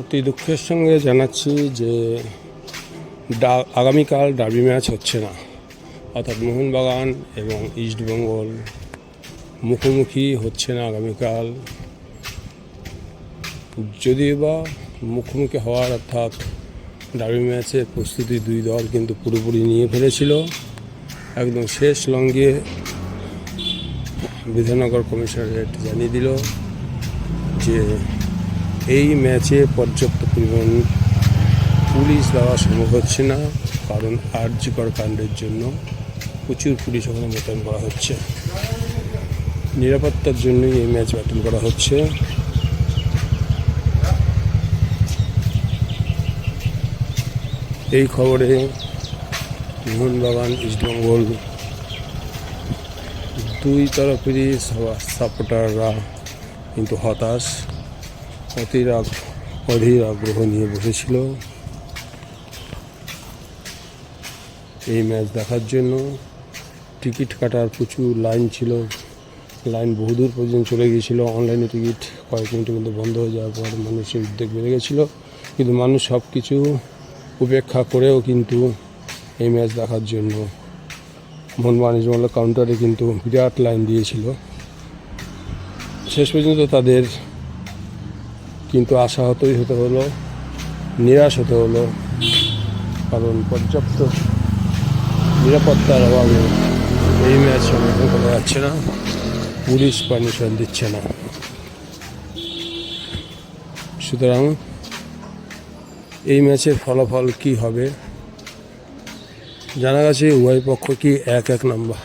অতি দুঃখের সঙ্গে জানাচ্ছি যে আগামীকাল ডার্বি ম্যাচ হচ্ছে না। অর্থাৎ মোহনবাগান এবং ইস্টবেঙ্গল মুখোমুখি হচ্ছে না আগামীকাল। যদিও বা মুখোমুখি হওয়ার অর্থাৎ ডার্বি ম্যাচের প্রস্তুতি দুই দল কিন্তু পুরোপুরি নিয়ে ফেলেছিল। একদম শেষ লঙ্গে বিধাননগর কমিশনারেট জানিয়ে দিল যে এই ম্যাচে পর্যাপ্ত পরিমাণ পুলিশ দেওয়া সম্ভব হচ্ছে না, কারণ আর্যকর কাণ্ডের জন্য প্রচুর পুলিশ ওখানে মোতায়েন করা হচ্ছে। নিরাপত্তার জন্যই এই ম্যাচ বাতিল করা হচ্ছে। এই খবরে মোহনবাগান ইস্টবেঙ্গল দুই তরফেরই সাপোর্টাররা কিন্তু হতাশ। অতির অধীর আগ্রহ নিয়ে বসেছিল। এই ম্যাচ দেখার জন্য টিকিট কাটার প্রচুর লাইন ছিল। লাইন বহুদূর পর্যন্ত চলে গিয়েছিল। অনলাইনে টিকিট কয়েক মিনিটের মধ্যে বন্ধ হয়ে যাওয়ার পর মানুষের উদ্বেগ বেড়ে গেছিল। কিন্তু মানুষ সব কিছু উপেক্ষা করেও কিন্তু এই ম্যাচ দেখার জন্য মোহনবাগান ইজমাল কাউন্টারে কিন্তু বিরাট লাইন দিয়েছিল। শেষ পর্যন্ত তাদের কিন্তু আশাহতই হতে হলো, নিরাশ হতে হলো, কারণ পর্যাপ্ত নিরাপত্তার অভাবে এই ম্যাচ সমর্থন করা যাচ্ছে না, পুলিশ পারমিশন দিচ্ছে না। সুতরাং এই ম্যাচের ফলাফল কি হবে? জানা গেছে উভয় পক্ষকে এক এক নাম্বার,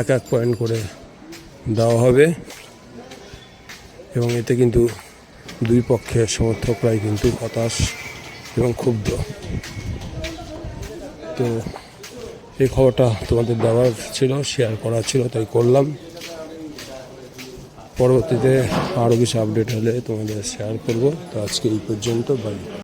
এক এক পয়েন্ট করে দেওয়া হবে এবং এতে কিন্তু দুই পক্ষের সমর্থকরাই কিন্তু হতাশ এবং ক্ষুব্ধ। তো এই খবরটা তোমাদের দেওয়ার ছিল শেয়ার করার ছিল, তাই করলাম। পরবর্তীতে আরও কিছু আপডেট হলে তোমাদের শেয়ার করব। তো আজকে এই পর্যন্ত বাই